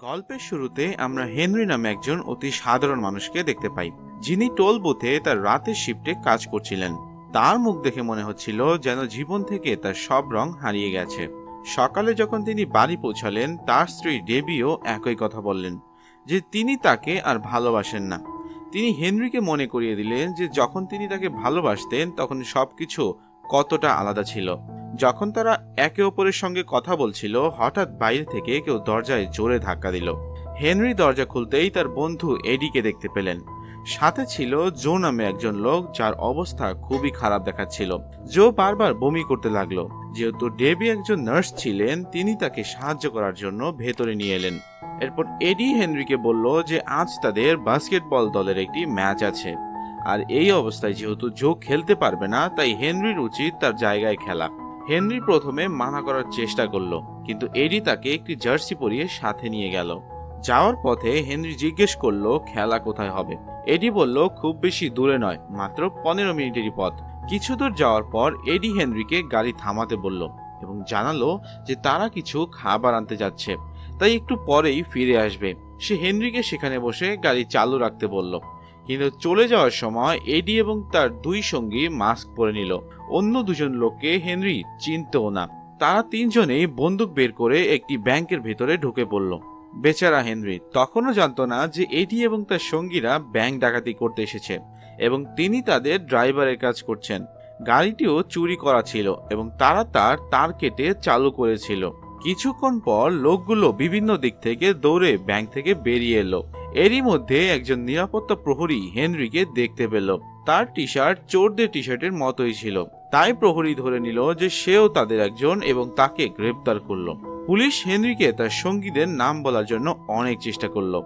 গল্পের শুরুতে আমরা হেনরি নামে একজন অতি সাধারণ মানুষকে দেখতে পাই, যিনি টোল বুথে তার রাতের শিফটে কাজ করছিলেন। তার মুখ দেখে মনে হচ্ছিল যেন জীবন থেকে তার সব রং হারিয়ে গেছে। সকালে যখন তিনি বাড়ি পৌঁছালেন, তার স্ত্রী ডেবিও একই কথা বললেন, যে তিনি তাকে আর ভালোবাসেন না। তিনি হেনরিকে মনে করিয়ে দিলেন যে যখন তিনি তাকে ভালোবাসতেন, তখন সবকিছু কতটা আলাদা ছিল। যখন তারা একে অপরের সঙ্গে কথা বলছিল, হঠাৎ বাইরে থেকে কেউ দরজায় জোরে ধাক্কা দিল। হেনরি দরজা খুলতেই তার বন্ধু এডিকে দেখতে পেলেন। সাথে ছিল জো নামে একজন লোক যার অবস্থা খুবই খারাপ দেখাচ্ছিল। জো বারবার বমি করতে লাগল। যেহেতু ডেবি একজন নার্স ছিলেন, তিনি তাকে সাহায্য করার জন্য ভেতরে নিয়ে এলেন। এরপর এডি হেনরিকে বলল যে আজ তাদের বাস্কেটবল দলের একটি ম্যাচ আছে। আর এই অবস্থায় যেহেতু জো খেলতে পারবে না, তাই হেনরির উচিত তার জায়গায় খেলা। হেনরি প্রথমে মানা করার চেষ্টা করল, কিন্তু এডি তাকে একটি জার্সি পরিয়ে সাথে নিয়ে গেল। যাওয়ার পথে হেনরি জিজ্ঞেস করল, খেলা কোথায় হবে? এডি বলল, খুব বেশি দূরে নয়, মাত্র পনেরো মিনিটেরই পথ। কিছু দূর যাওয়ার পর এডি হেনরিকে গাড়ি থামাতে বলল এবং জানালো যে তারা কিছু খাবার আনতে যাচ্ছে, তাই একটু পরেই ফিরে আসবে। সে হেনরিকে সেখানে বসে গাড়ি চালু রাখতে বলল। কিন্তু চলে যাওয়ার সময় এডি এবং তার দুই সঙ্গী মাস্ক পরে নিল। অন্য দুজন লোককে হেনরি চিনতেও না। তারা তিনজনেই বন্দুক বের করে একটি ব্যাংকের ভেতরে ঢুকে পড়ল। বেচারা হেনরি তখনও জানতো না যে এডি এবং তার সঙ্গীরা ব্যাংক ডাকাতি করতে এসেছে এবং তিনি তাদের ড্রাইভারের কাজ করছেন। গাড়িটিও চুরি করা ছিল এবং তারা তার তার কেটে চালু করেছিল। কিছুক্ষণ পর লোকগুলো বিভিন্ন দিক থেকে দৌড়ে ব্যাংক থেকে বেরিয়ে এলো এরই মধ্যে একজন নিরাপত্তা প্রহরী হেনরিকে দেখতে পেল। তার টি শার্ট চোরদের টি শার্টের মতোই ছিল। তাই প্রহরী ধরে নিল যে সেও তাদের একজন এবং তাকে গ্রেপ্তার করল। পুলিশ হেনরিকে তার সঙ্গীদের নাম বলার জন্য অনেক চেষ্টা করল।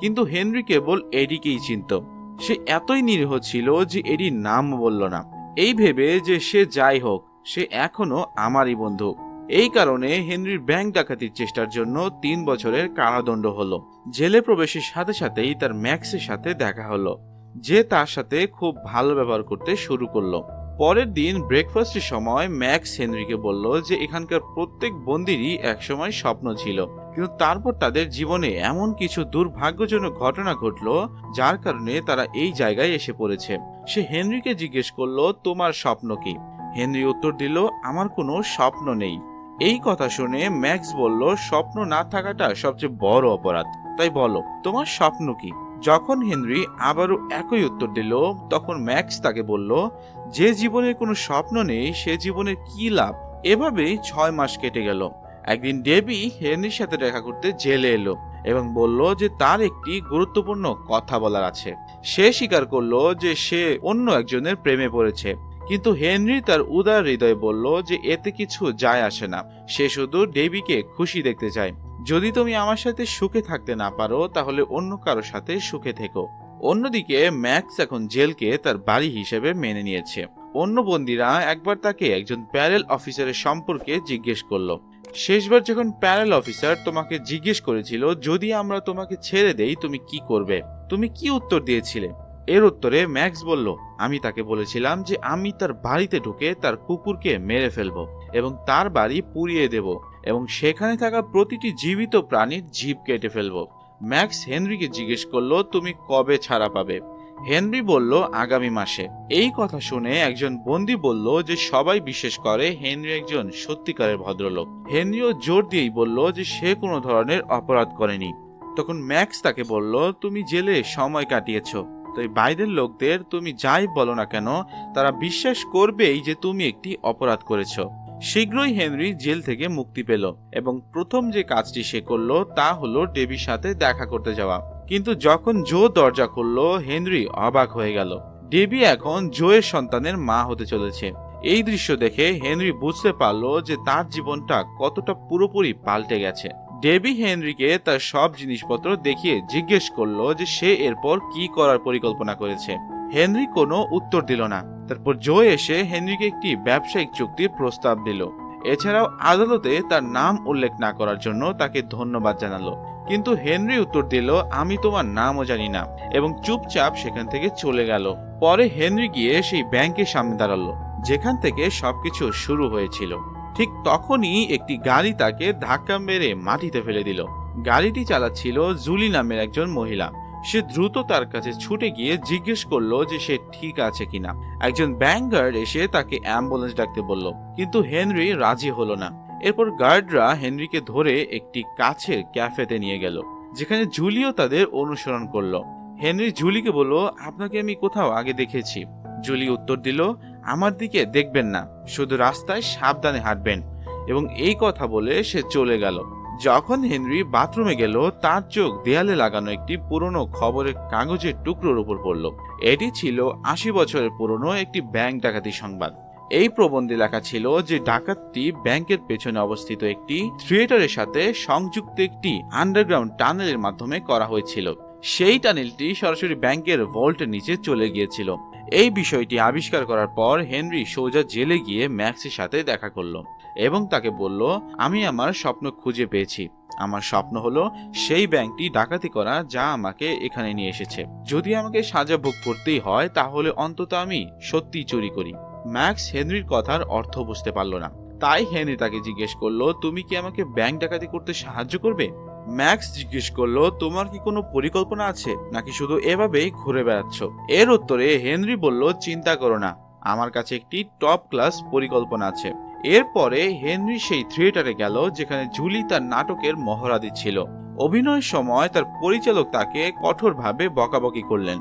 কিন্তু হেনরি কেবল এডিকেই চিনত। সে এতই নিরীহ ছিল যে এডি নাম বলল না। এই ভেবে যে সে যাই হোক, সে এখনও আমারই বন্ধু। এই কারণে হেনরির ব্যাংক ডাকাতির চেষ্টার জন্য তিন বছরের কারাদণ্ড হলো। জেলে প্রবেশের সাথে সাথেই তার ম্যাক্সের সাথে দেখা হলো। যে তার সাথে খুব ভালো ব্যবহার করতে শুরু করল। পরের দিন ব্রেকফাস্টের সময় ম্যাক্স হেনরিকে বলল যে এখানকার প্রত্যেক বন্দিরই একসময় স্বপ্ন ছিল। কিন্তু তারপর তাদের জীবনে এমন কিছু দুর্ভাগ্যজনক ঘটনা ঘটলো, যার কারণে তারা এই জায়গায় এসে পড়েছে। সে হেনরিকে জিজ্ঞেস করল, তোমার স্বপ্ন কি? হেনরি উত্তর দিল, আমার কোনো স্বপ্ন নেই। এই কথা শুনে ম্যাক্স বলল, স্বপ্ন না থাকাটা সবচেয়ে বড় অপরাধ। তাই বলো, তোমার স্বপ্ন কি? যখন হেনরি আবারও একই উত্তর দিল, তখন ম্যাক্স তাকে বলল, যে জীবনের কোনো স্বপ্ন নেই, সে জীবনের কি লাভ? এভাবেই ছয় মাস কেটে গেল। একদিন ডেবি হেনরির সাথে দেখা করতে জেলে এলো এবং বলল যে তার একটি গুরুত্বপূর্ণ কথা বলার আছে। সে স্বীকার করল যে সে অন্য একজনের প্রেমে পড়েছে। কিন্তু হেনরি তার উদার হৃদয়ে বলল যে এতে কিছু যায় আসে না। সে শুধু ডেবিকে খুশি দেখতে চায়। যদি তুমি আমার সাথে সুখে থাকতে না পারো, তাহলে অন্য কারোর সাথে সুখে থেকো। অন্যদিকে ম্যাক্স এখন জেলকে তার বাড়ি হিসেবে মেনে নিয়েছে। অন্য বন্দিরা একবার তাকে একজন প্যারেল অফিসারের সম্পর্কে জিজ্ঞেস করল। শেষবার যখন প্যারেল অফিসার তোমাকে জিজ্ঞেস করেছিল, যদি আমরা তোমাকে ছেড়ে দেই, তুমি কি করবে? তুমি কি উত্তর দিয়েছিলে? এর উত্তরে ম্যাক্স বলল, আমি তাকে বলেছিলাম যে আমি তার বাড়িতে ঢুকে তার কুকুরকে মেরে ফেলব এবং তার বাড়ি পুড়িয়ে দেব এবং সেখানে থাকা প্রতিটি জীবিত প্রাণীর জীব কেটে ফেলব। ম্যাক্স হেনরিকে জিজ্ঞেস করল, তুমি কবে ছাড়া পাবে? হেনরি বলল, আগামী মাসে। এই কথা শুনে একজন বন্দি বলল যে সবাই বিশ্বাস করে হেনরি একজন সত্যিকারের ভদ্রলোক। হেনরিও জোর দিয়েই বলল যে সে কোনো ধরনের অপরাধ করেনি। তখন ম্যাক্স তাকে বলল, তুমি জেলে সময় কাটিয়েছো। তাই বাইরের লোকদের তুমি যাই বলো না কেন, তারা বিশ্বাস করবেই যে তুমি একটি অপরাধ করেছ। শীঘ্রই হেনরি জেল থেকে মুক্তি পেল এবং প্রথম যে কাজটি সে করল তা হলো ডেবির সাথে দেখা করতে যাওয়া। কিন্তু যখন জো দরজা খুললো, হেনরি অবাক হয়ে গেল। ডেবি এখন জোয়ের সন্তানের মা হতে চলেছে। এই দৃশ্য দেখে হেনরি বুঝতে পারল যে তার জীবনটা কতটা পুরোপুরি পাল্টে গেছে। ডেবি হেনরিকে তার সব জিনিসপত্র দেখিয়ে জিজ্ঞেস করল যে সে এরপর কি করার পরিকল্পনা করেছে। হেনরি কোনো উত্তর দিল না। তারপর জো এসে হেনরিকে একটি ব্যবসায়িক চুক্তির প্রস্তাব দিল। এছাড়াও আদালতে তার নাম উল্লেখ না করার জন্য তাকে ধন্যবাদ জানালো। কিন্তু হেনরি উত্তর দিল, আমি তোমার নামও জানি না। এবং চুপচাপ সেখান থেকে চলে গেল। পরে হেনরি গিয়ে সেই ব্যাংকের সামনে দাঁড়াল, যেখান থেকে সবকিছু শুরু হয়েছিল। ঠিক তখনই একটি গাড়ি তাকে ধাক্কা মেরে মাটিতে ফেলে দিল। গাড়িটি চালাচ্ছিল জুলি নামের একজন মহিলা। সে দ্রুত তার কাছে ছুটে গিয়ে জিজ্ঞেস করল যে সে ঠিক আছে কিনা। একজন ব্যাংক গার্ড এসে তাকে অ্যাম্বুলেন্স ডাকতে বলল, কিন্তু হেনরি রাজি হলো না। এরপর গার্ডরা হেনরিকে ধরে একটি কাছের ক্যাফেতে নিয়ে গেল, যেখানে জুলিও তাদের অনুসরণ করল। হেনরি জুলিকে বলল, আপনাকে আমি কোথাও আগে দেখেছি। জুলি উত্তর দিল আমার দিকে দেখবেন না, শুধু রাস্তায় সাবধানে হাঁটবেন। এবং এই কথা বলে সে চলে গেল। যখন হেনরি বাথরুমে গেল, তার চোখ দেয়ালে লাগানো একটি পুরনো খবরের কাগজের টুকরোর উপর পড়ল। এটি ছিল আশি বছরের পুরনো একটি ব্যাংক ডাকাতি সংবাদ। এই প্রবন্ধে লেখা ছিল যে ডাকাতটি ব্যাংকের পেছনে অবস্থিত একটি থিয়েটারের সাথে সংযুক্ত একটি আন্ডারগ্রাউন্ড টানেলের মাধ্যমে করা হয়েছিল। সেই টানেলটি সরাসরি ব্যাংকের ভল্টের নিচে চলে গিয়েছিল। এই বিষয়টি আবিষ্কার করার পর হেনরি সোজা জেলে গিয়ে ম্যাক্সের সাথে দেখা করল এবং তাকে বলল, আমি আমার স্বপ্ন খুঁজে পেয়েছি। আমার স্বপ্ন হলো সেই ব্যাংকটি ডাকাতি করা যা আমাকে এখানে নিয়ে এসেছে। যদি আমাকে সাজা ভোগ করতেই হয়, তাহলে অন্তত আমি সত্যি চুরি করি। ম্যাক্স হেনরির কথার অর্থ বুঝতে পারল না। তাই হেনরি তাকে জিজ্ঞেস করল, তুমি কি আমাকে ব্যাংক ডাকাতি করতে সাহায্য করবে? ম্যাক্স জিজ্ঞেস করল, তোমার কি কোনো পরিকল্পনা আছে? নাকি শুধু এভাবেই ঘুরে বেড়াচ্ছ? এর উত্তরে হেনরি বলল, চিন্তা করো না, আমার কাছে একটি টপ ক্লাস পরিকল্পনা আছে। এরপরে হেনরি সেই থিয়েটারে গেল, যেখানে জুলি তার নাটকের মহড়া দিচ্ছিল অভিনয়ের সময় তার পরিচালক তাকে কঠোরভাবে বকাবকি করলেন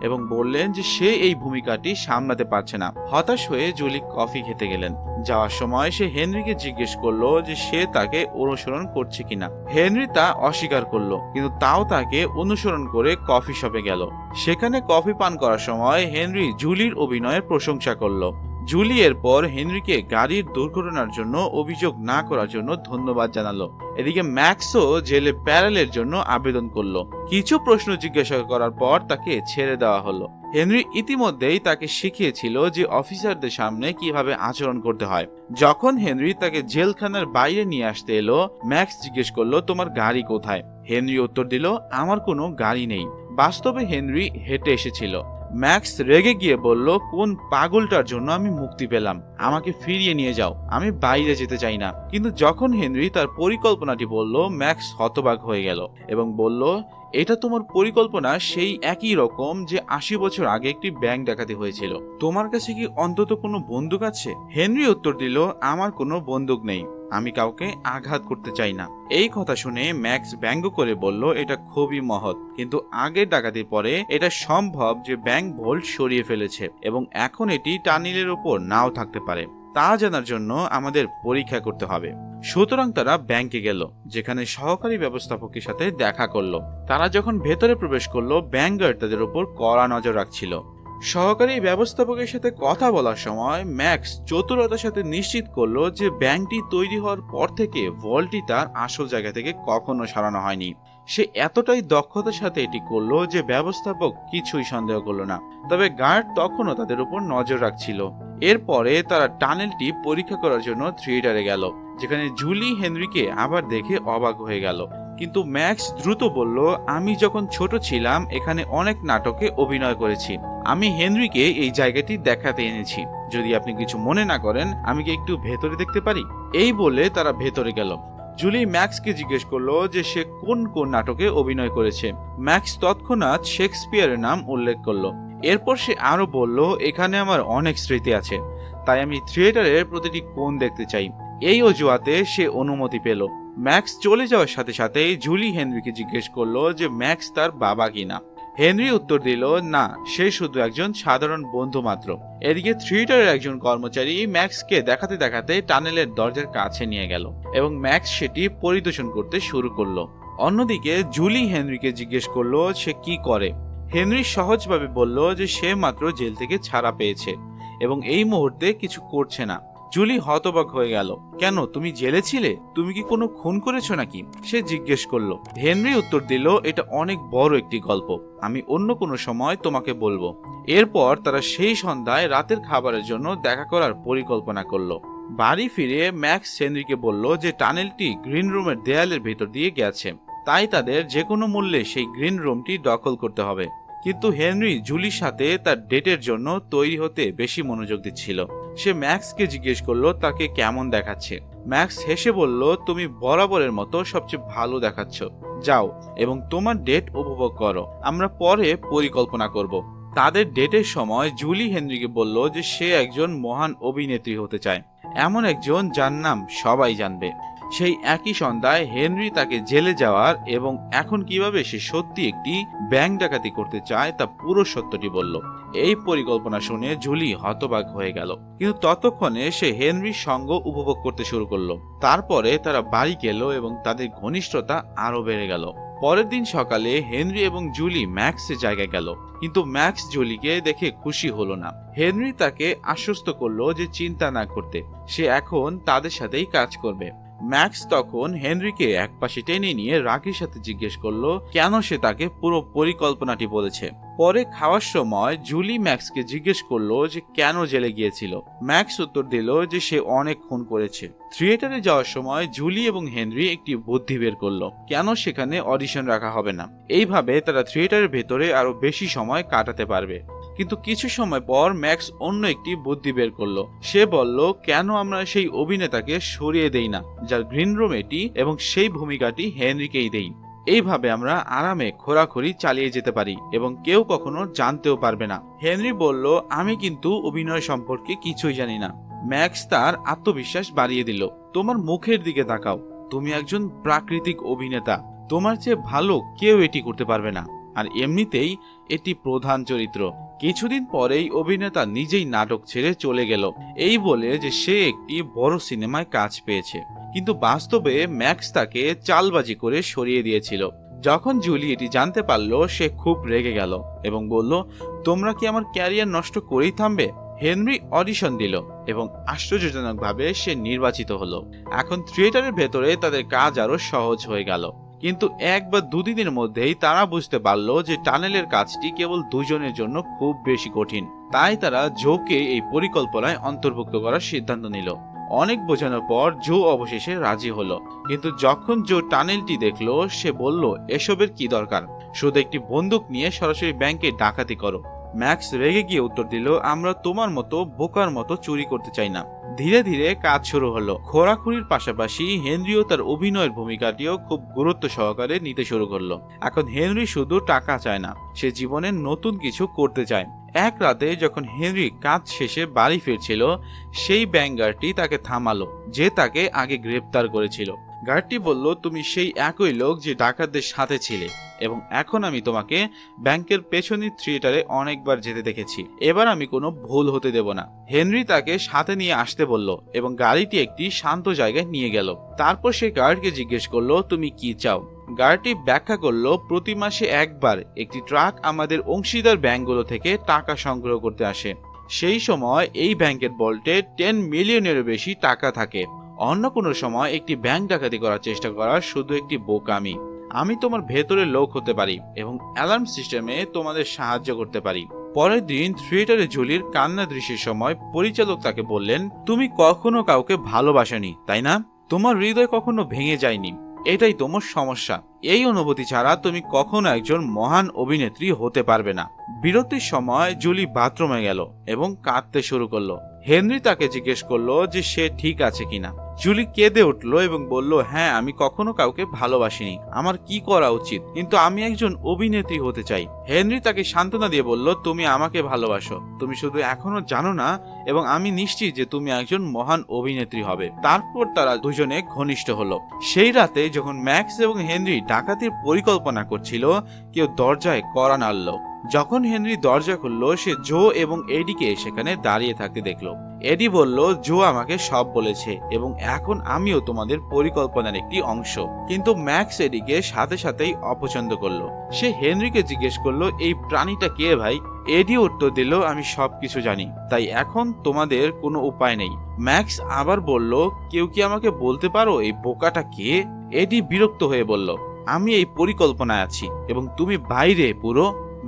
এবং বললেন যে সে এই ভূমিকাটি সামলাতে পারছে না। হতাশ হয়ে জুলি কফি খেতে গেলেন। যাওয়ার সময় সে হেনরিকে জিজ্ঞেস করল যে সে তাকে অনুসরণ করছে কিনা। হেনরি তা অস্বীকার করল, কিন্তু তাও তাকে অনুসরণ করে কফি শপে গেল। সেখানে কফি পান করার সময় হেনরি জুলির অভিনয়ের প্রশংসা করল। জুলি পর হেনরিকে গাড়ির দুর্ঘটনার জন্য অভিযোগ না করার জন্য ধন্যবাদ জানালো। এদিকে ম্যাক্সও জেলে প্যারেলের জন্য আবেদন করল। কিছু প্রশ্ন জিজ্ঞাসা করার পর তাকে ছেড়ে দেওয়া হলো। হেনরি ইতিমধ্যেই তাকে শিখিয়েছিল যে অফিসারদের সামনে কীভাবে আচরণ করতে হয়। যখন হেনরি তাকে জেলখানার বাইরে নিয়ে আসতে এলো, ম্যাক্স জিজ্ঞেস করল, তোমার গাড়ি কোথায়? হেনরি উত্তর দিল, আমার কোনো গাড়ি নেই। বাস্তবে হেনরি হেঁটে এসেছিল। ম্যাক্স রেগে গিয়ে বলল, কোন পাগলটার জন্য আমি মুক্তি পেলাম? আমাকে ফিরিয়ে নিয়ে যাও। আমি বাইরে যেতে চাই না। কিন্তু যখন হেনরি তার পরিকল্পনাটি বলল, ম্যাক্স হতবাক হয়ে গেল এবং বলল, এটা তোমার পরিকল্পনা সেই একই রকম যে আশি বছর আগে একটি ব্যাংক ডাকাতি হয়েছিল। তোমার কাছে কি অন্তত কোনো বন্দুক আছে? হেনরি উত্তর দিল, আমার কোনো বন্দুক নেই। আমি কাউকে আঘাত করতে চাই না। এই কথা শুনে ম্যাক্স ব্যঙ্গ করে বলল, এটা খুবই মহৎ। কিন্তু আগের ডাকাতির পরে এটা সম্ভব যে ব্যাংক ভোল্ট সরিয়ে ফেলেছে এবং এখন এটি টানিলের ওপর নাও থাকতে পারে। তা জানার জন্য আমাদের পরীক্ষা করতে হবে। সুতরাং তারা ব্যাংকে গেল, যেখানে সহকারী ব্যবস্থাপকের সাথে দেখা করল। তারা যখন ভেতরে প্রবেশ করল ব্যাংকার তাদের উপর কড়া নজর রাখছিল। সহকারী ব্যবস্থাপকের সাথে কথা বলার সময় ম্যাক্স চতুরতার সাথে নিশ্চিত করল যে ব্যাংকটি তৈরি হওয়ার পর থেকে ভল্টটি তার আসল জায়গা থেকে কখনো সরানো হয়নি। সে এতটাই দক্ষতার সাথে এটি করল যে ব্যবস্থাপক কিছুই সন্দেহ করল না, তবে গার্ড তখনও তাদের উপর নজর রাখছিল। এরপরে তারা টানেলটি পরীক্ষা করার জন্য থিয়েটারে গেল, যেখানে জুলি হেনরিকে আবার দেখে অবাক হয়ে গেল। কিন্তু ম্যাক্স দ্রুত বলল, আমি যখন ছোট ছিলাম, এখানে অনেক নাটকে অভিনয় করেছি। আমি হেনরিকে এই জায়গাটি দেখাতে এনেছি। যদি আপনি কিছু মনে না করেন, আমি কি একটু ভেতরে দেখতে পারি? এই বলে তারা ভেতরে গেল। জুলি ম্যাক্সকে জিজ্ঞেস করল যে সে কোন কোন নাটকে অভিনয় করেছে। ম্যাক্স তৎক্ষণাৎ শেক্সপিয়ারের নাম উল্লেখ করল। এরপর সে আরও বলল, এখানে আমার অনেক স্মৃতি আছে। তাই আমি থিয়েটারের প্রতিটি কোণ দেখতে চাই। এই অজুহাতে সে অনুমতি পেল। ম্যাক্স চলে যাওয়ার সাথে সাথেই জুলি হেনরিকে জিজ্ঞেস করল যে ম্যাক্স তার বাবা কিনা। হেনরি উত্তর দিল, না, সে শুধু একজন সাধারণ বন্ধু মাত্র। এদিকে থিয়েটারের একজন কর্মচারী ম্যাক্সকে দেখাতে দেখাতে টানেলের দরজার কাছে নিয়ে গেল এবং ম্যাক্স সেটি পরিদর্শন করতে শুরু করল। অন্যদিকে জুলি হেনরিকে জিজ্ঞেস করল, সে কি করে? হেনরি সহজভাবে বলল যে সে মাত্র জেল থেকে ছাড়া পেয়েছে এবং এই মুহূর্তে কিছু করছে না। জুলি হতবাক হয়ে গেল। কেন, তুমি জেলে ছিলে? তুমি কি কোনো খুন করেছ নাকি? সে জিজ্ঞেস করল। হেনরি উত্তর দিল, এটা অনেক বড় একটি গল্প। আমি অন্য কোনো সময় তোমাকে বলব। এরপর তারা সেই সন্ধ্যায় রাতের খাবারের জন্য দেখা করার পরিকল্পনা করল। বাড়ি ফিরে ম্যাক্স হেনরিকে বলল যে টানেলটি গ্রিন রুমের দেয়ালের ভেতর দিয়ে গেছে। তাই তাদের যে কোনো মূল্যে সেই গ্রিন রুমটি দখল করতে হবে। কিন্তু হেনরি জুলির সাথে তার ডেটের জন্য তৈরি হতে বেশি মনোযোগ দিচ্ছিল। সে ম্যাক্সকে জিজ্ঞেস করল, তাকে কেমন দেখাচ্ছে? ম্যাক্স হেসে বলল, তুমি বরাবরের মতো সবচেয়ে ভালো দেখাচ্ছ। যাও এবং তোমার ডেট উপভোগ করো। আমরা পরে পরিকল্পনা করব। তাদের ডেটের সময় জুলি হেনরিকে বলল যে সে একজন মহান অভিনেত্রী হতে চায়। এমন একজন যার নাম সবাই জানবে। সেই একই সন্ধ্যায় হেনরি তাকে জেলে যাওয়ার এবং এখন কীভাবে সে সত্যি একটি ব্যাংক ডাকাতি করতে চায় তা পুরো সত্যটি বলল। এই পরিকল্পনা শুনে জুলি হতবাক হয়ে গেল। কিন্তু ততক্ষণে সে হেনরির সঙ্গ উপভোগ করতে শুরু করল। তারপরে তারা বাড়ি গেল এবং তাদের ঘনিষ্ঠতা আরও বেড়ে গেল। পরের দিন সকালে হেনরি এবং জুলি ম্যাক্সের জায়গায় গেল। কিন্তু ম্যাক্স জুলিকে দেখে খুশি হলো না। হেনরি তাকে আশ্বস্ত করল যে চিন্তা না করতে। সে এখন তাদের সাথেই কাজ করবে। ম্যাক্স তখন হেনরিকে একপাশে টেনে নিয়ে রাকির সাথে জিজ্ঞেস করল, কেন সে তাকে পুরো পরিকল্পনাটি বলেছে? পরে খাওয়ার সময় জুলি ম্যাক্সকে জিজ্ঞেস করল যে কেন জেলে গিয়েছিল। ম্যাক্স উত্তর দিল যে সে অনেক খুন করেছে। থিয়েটারে যাওয়ার সময় জুলি এবং হেনরি একটি বুদ্ধি বের করল, কেন সেখানে অডিশন রাখা হবে না? এইভাবে তারা থিয়েটারের ভেতরে আরও বেশি সময় কাটাতে পারবে। কিন্তু কিছু সময় পর ম্যাক্স অন্য একটি বুদ্ধি বের করল। সে বলল, কেন আমরা সেই অভিনেতাকে সরিয়ে দেই না, যার গ্রিন রুম এটি এবং সেই ভূমিকাটি হেনরিকেই দেই? এইভাবে আমরা আরামে খোরাখুরি চালিয়ে যেতে পারি এবং কেউ কখনো জানতেও পারবে না। হেনরি বলল, আমি কিন্তু অভিনয় সম্পর্কে কিছুই জানি না। ম্যাক্স তার আত্মবিশ্বাস বাড়িয়ে দিল, তোমার মুখের দিকে তাকাও। তুমি একজন প্রাকৃতিক অভিনেতা। তোমার চেয়ে ভালো কেউ এটি করতে পারবে না। আর এমনিতেই এটি প্রধান চরিত্র। কিছুদিন পরেই অভিনেতা নিজেই নাটক ছেড়ে চলে গেল। এই বলে যে সে একটি বড় সিনেমায় কাজ পেয়েছে। কিন্তু বাস্তবে ম্যাক্স তাকে চালবাজি করে সরিয়ে দিয়েছিল। যখন জুলি এটি জানতে পারল, সে খুব রেগে গেল এবং বলল, তোমরা কি আমার ক্যারিয়ার নষ্ট করেই থামবে? হেনরি অডিশন দিল এবং আশ্চর্যজনকভাবে সে নির্বাচিত হলো। এখন থিয়েটারের ভেতরে তাদের কাজ আরও সহজ হয়ে গেল। কিন্তু এক বা দুদিনের মধ্যেই তারা বুঝতে পারল যে টানেলের কাজটি কেবল দুজনের জন্য খুব বেশি কঠিন। তাই তারা জোকে এই পরিকল্পনায় অন্তর্ভুক্ত করার সিদ্ধান্ত নিল। অনেক বোঝানোর পর জো অবশেষে রাজি হলো। কিন্তু যখন জো টানেলটি দেখল, সে বলল, এসবের কি দরকার? শুধু একটি বন্দুক নিয়ে সরাসরি ব্যাংকে ডাকাতি করো। ম্যাক্স রেগে গিয়ে উত্তর দিল, আমরা তোমার মতো বোকার মতো চুরি করতে চাই না। ধীরে ধীরে কাজ শুরু হলো। খোরাখুরির পাশাপাশি হেনরিও তার অভিনয়ের ভূমিকাটিও খুব গুরুত্ব সহকারে নিতে শুরু করল। এখন হেনরি শুধু টাকা চায় না, সে জীবনে নতুন কিছু করতে চায়। এক রাতে যখন হেনরি কাজ শেষে বাড়ি ফিরছিল, সেই ব্যাঙ্গারটি তাকে থামালো, যে তাকে আগে গ্রেপ্তার করেছিল। গার্ডটি বলল, তুমি সেই একই লোক যে ডাকাতদের সাথে ছিলে এবং এখন আমি তোমাকে ব্যাংকের পেছনের থিয়েটারে অনেকবার যেতে দেখেছি। এবার আমি কোনো ভুল হতে দেব না। হেনরি তাকে সাথে নিয়ে আসতে বলল এবং গাড়িটি একটি শান্ত জায়গায় নিয়ে গেল। তারপর সে গার্ডকে জিজ্ঞেস করল, তুমি কি চাও? গার্ডটি ব্যাখ্যা করল, প্রতি মাসে একবার একটি ট্রাক আমাদের অংশীদার ব্যাংকগুলো থেকে টাকা সংগ্রহ করতে আসে। সেই সময় এই ব্যাংকের বল্টে টেন মিলিয়নেরও বেশি টাকা থাকে। অন্য কোনো সময় একটি ব্যাংক ডাকাতি করার চেষ্টা করা শুধু একটি বোকামি। আমি তোমার ভেতরের লোক হতে পারি এবং অ্যালার্ম সিস্টেমে তোমাদের সাহায্য করতে পারি। পরের দিন থিয়েটারে জুলির কান্না দৃশ্যের সময় পরিচালক তাকে বললেন, তুমি কখনো কাউকে ভালোবাসনি, তাই না? তোমার হৃদয় কখনো ভেঙে যায়নি। এটাই তোমার সমস্যা। এই অনুভূতি ছাড়া তুমি কখনো একজন মহান অভিনেত্রী হতে পারবে না। বিরতির সময় জুলি বাথরুমে গেল এবং কাঁদতে শুরু করল। হেনরি তাকে জিজ্ঞেস করল যে সে ঠিক আছে কিনা। জুলি কেঁদে উঠল এবং বলল হ্যাঁ আমি কখনো কাউকে ভালোবাসিনি। আমার কি করা উচিত? কিন্তু আমি একজন অভিনেত্রী হতে চাই। হেনরি তাকে সান্ত্বনা দিয়ে বলল, তুমি আমাকে ভালোবাসো। তুমি শুধু এখনও জানো না এবং আমি নিশ্চিত যে তুমি একজন মহান অভিনেত্রী হবে। তারপর তারা দুজনে ঘনিষ্ঠ হলো। সেই রাতে যখন ম্যাক্স এবং হেনরি ডাকাতির পরিকল্পনা করছিল, কেউ দরজায় কড়া নাড়ল। যখন হেনরি দরজা খুলল, সে জো এবং এডিকে সেখানে দাঁড়িয়ে থাকতে দেখল। এডি বলল, জো আমাকে সব বলেছে এবং এখন আমিও তোমাদের পরিকল্পনার একটি অংশ। কিন্তু ম্যাক্স এডিকে সাথে সাথেই অপছন্দ করল। সে হেনরিকে জিজ্ঞেস করল, এই প্রাণীটা কে ভাই? এডি উত্তর দিল, আমি সব কিছু জানি, তাই এখন তোমাদের কোনো উপায় নেই। ম্যাক্স আবার বলল, কেউ কি আমাকে বলতে পারো এই বোকাটা কে? এডি বিরক্ত হয়ে বলল, আমি এই পরিকল্পনায় আছি এবং তুমি বাইরে পুরো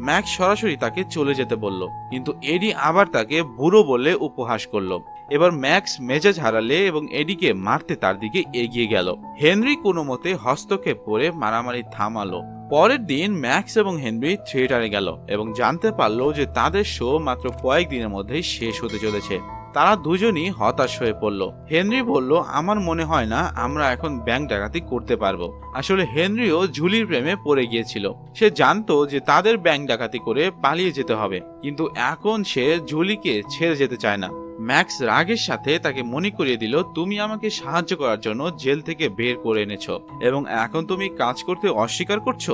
ম্যাক্স সরাসরি তাকে চলে যেতে বলল, কিন্তু এডি আবার তাকে বুড়ো বলে উপহাস করল। এবার ম্যাক্স মেজাজ হারালে এবং এডিকে মারতে তার দিকে এগিয়ে গেল। হেনরি কোনো মতে হস্তক্ষেপ করে মারামারি থামালো। পরের দিন ম্যাক্স এবং হেনরি থিয়েটারে গেল এবং জানতে পারল যে তাদের শো মাত্র কয়েক দিনের মধ্যেই শেষ হতে চলেছে। তারা দুজনই হতাশ হয়ে পড়ল। হেনরি বলল, আমার মনে হয় না আমরা এখন ব্যাংক ডাকাতি করতে পারব। আসলে হেনরিও ঝুলির প্রেমে পড়ে গিয়েছিল। সে জানতো যে তাদের ব্যাংক ডাকাতি করে পালিয়ে যেতে হবে, কিন্তু এখন সে ঝুলিকে ছেড়ে যেতে চায় না। ম্যাক্স রাগের সাথে তাকে মনে করিয়ে দিল, তুমি আমাকে সাহায্য করার জন্য জেল থেকে বের করে এনেছো এবং এখন তুমি কাজ করতে অস্বীকার করছ?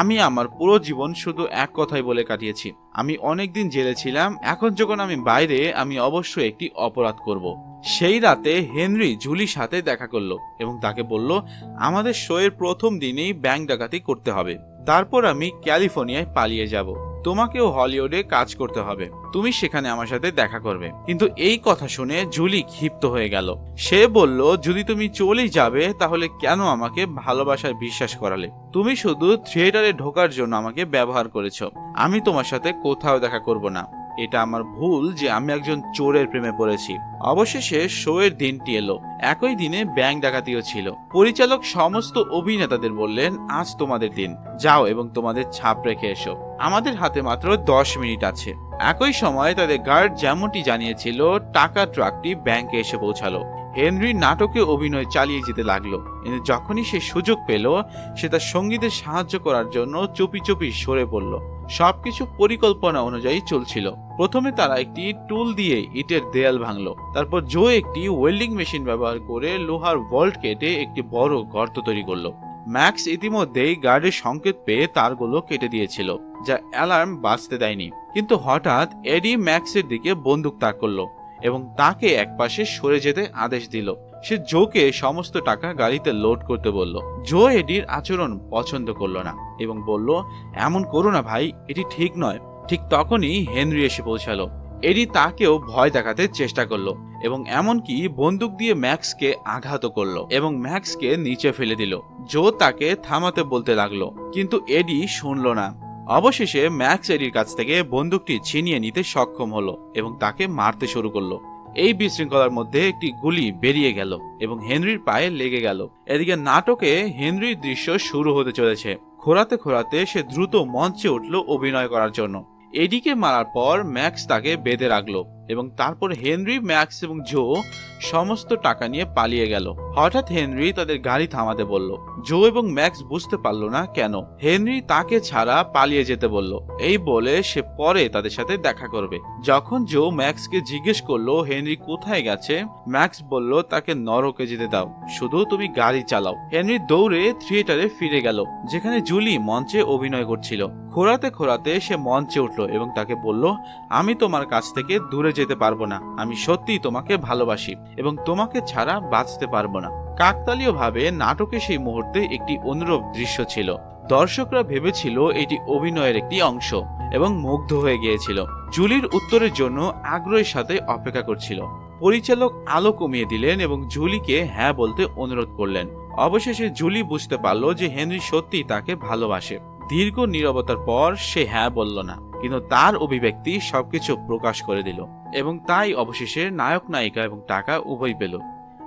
আমি আমার পুরো জীবন শুধু এক কথাই বলে কাটিয়েছি। আমি অনেকদিন জেলে ছিলাম, এখন যখন আমি বাইরে, আমি অবশ্যই একটি অপরাধ করব। সেই রাতে হেনরি জুলির সাথে দেখা করল এবং তাকে বলল, আমাদের শোয়ের প্রথম দিনেই ব্যাংক ডাকাতি করতে হবে। তারপর আমি ক্যালিফোর্নিয়ায় পালিয়ে যাব। তোমাকেও হলিউডে কাজ করতে হবে। তুমি সেখানে আমার সাথে দেখা করবে। কিন্তু এই কথা শুনে জুলি ক্ষিপ্ত হয়ে গেল। সে বলল, যদি তুমি চলেই যাবে, তাহলে কেন আমাকে ভালোবাসায় বিশ্বাস করালে? তুমি শুধু থিয়েটারে ঢোকার জন্য আমাকে ব্যবহার করেছ। আমি তোমার সাথে কোথাও দেখা করব না। এটা আমার ভুল যে আমি একজন চোরের প্রেমে পড়েছি। অবশেষে শোয়ের দিনটি এলো। একই দিনে ব্যাংক ডাকাতিও ছিল। পরিচালক সমস্ত অভিনেতাদের বললেন, আজ তোমাদের দিন। যাও এবং তোমাদের ছাপ রেখে এসো। আমাদের হাতে মাত্র দশ মিনিট আছে। একই সময় তাদের গার্ড যেমনটি জানিয়েছিল, টাকা ট্রাকটি ব্যাংকে এসে পৌঁছালো। হেনরি নাটকে অভিনয় চালিয়ে যেতে লাগল। কিন্তু যখনই সে সুযোগ পেল, সে তার সঙ্গীদের সাহায্য করার জন্য চুপি চুপি সরে পড়ল। সবকিছু পরিকল্পনা অনুযায়ী চলছিল। প্রথমে তারা একটি টুল দিয়ে ইটের দেয়াল ভাঙলো। তারপর জো একটি ওয়েল্ডিং মেশিন ব্যবহার করে লোহার ভল্ট কেটে একটি বড় গর্ত তৈরি করল। ম্যাক্স ইতিমধ্যেই গার্ডের সংকেত পেয়ে তারগুলো কেটে দিয়েছিল, যা অ্যালার্ম বাঁচতে দেয়নি। কিন্তু হঠাৎ এডি ম্যাক্সের দিকে বন্দুক তাক করল এবং তাকে একপাশে সরে যেতে আদেশ দিল। সে জোকে সমস্ত টাকা গাড়িতে লোড করতে বলল, জো এডির আচরণ পছন্দ করল না। এবং বলল, এমন করো না ভাই, এটি ঠিক নয়। ঠিক তখনই হেনরি এসে পৌঁছালো। এডি তাকেও ভয় দেখাতে চেষ্টা করল এবং এমনকি বন্দুক দিয়ে ম্যাক্সকে আঘাত করল এবং ম্যাক্সকে নিচে ফেলে দিল। জো তাকে থামাতে বলতে লাগল, কিন্তু এডি শুনলো না। অবশেষে ম্যাক্স এডির কাছ থেকে বন্দুকটি ছিনিয়ে নিতে সক্ষম হলো এবং তাকে মারতে শুরু করল। এই বিশৃঙ্খলার মধ্যে একটি গুলি বেরিয়ে গেল এবং হেনরির পায়ে লেগে গেল। এদিকে নাটকে হেনরির দৃশ্য শুরু হতে চলেছে। খোরাতে খোরাতে সে দ্রুত মঞ্চে উঠল অভিনয় করার জন্য। এডিকে মারার পর ম্যাক্স তাকে বেঁধে রাখল। এবং তারপর হেনরি, ম্যাক্স এবং জো সমস্ত টাকা নিয়ে পালিয়ে গেল। হঠাৎ হেনরি তাদের গাড়ি থামাতে বলল। জো এবং ম্যাক্স বুঝতে পারল না কেন। হেনরি তাকে ছাড়া পালিয়ে যেতে বলল। এই বলে সে পরে তাদের সাথে দেখা করবে। যখন জো ম্যাক্সকে জিজ্ঞেস করল, হেনরি কোথায় গেছে? ম্যাক্স বলল, তাকে নরকে যেতে দাও। শুধু তুমি গাড়ি চালাও। হেনরি দৌড়ে থিয়েটারে ফিরে গেল, যেখানে জুলি মঞ্চে অভিনয় করছিল। খোরাতে খোরাতে সে মঞ্চে উঠল এবং তাকে বলল, আমি তোমার কাছ থেকে দূরে যেতে পারব না। আমি সত্যিই তোমাকে ভালোবাসি এবং তোমাকে ছাড়া বাঁচতে পারব না। কাকতালীয় ভাবে নাটকে সেই মুহূর্তে একটি অনুরূপ দৃশ্য ছিল। দর্শকরা ভেবেছিল এটি অভিনয়ের একটি অংশ এবং মুগ্ধ হয়ে গিয়েছিল। জুলির উত্তরের জন্য আগ্রহের সাথে অপেক্ষা করছিল। পরিচালক আলো কমিয়ে দিলেন এবং জুলিকে হ্যাঁ বলতে অনুরোধ করলেন। অবশেষে জুলি বুঝতে পারল যে হেনরি সত্যি তাকে ভালোবাসে। দীর্ঘ নীরবতার পর সে হ্যাঁ বলল না, কিন্তু তার অভিব্যক্তি সবকিছু প্রকাশ করে দিল এবং তাই অবশেষে নায়ক, নায়িকা এবং টাকা উভয় পেল।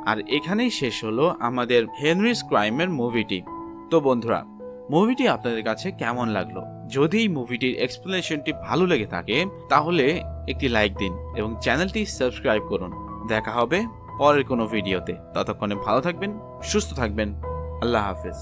আর এখানেই শেষ হলো আমাদের হেনরিস ক্রাইমের মুভিটি। তো বন্ধুরা, মুভিটি আপনাদের কাছে কেমন লাগল? যদি মুভিটির এক্সপ্লেনেশনটি ভালো লেগে থাকে, তাহলে একটি লাইক দিন এবং চ্যানেলটি সাবস্ক্রাইব করুন। দেখা হবে পরের কোনো ভিডিওতে। ততক্ষণে ভালো থাকবেন, সুস্থ থাকবেন। আল্লাহ হাফেজ।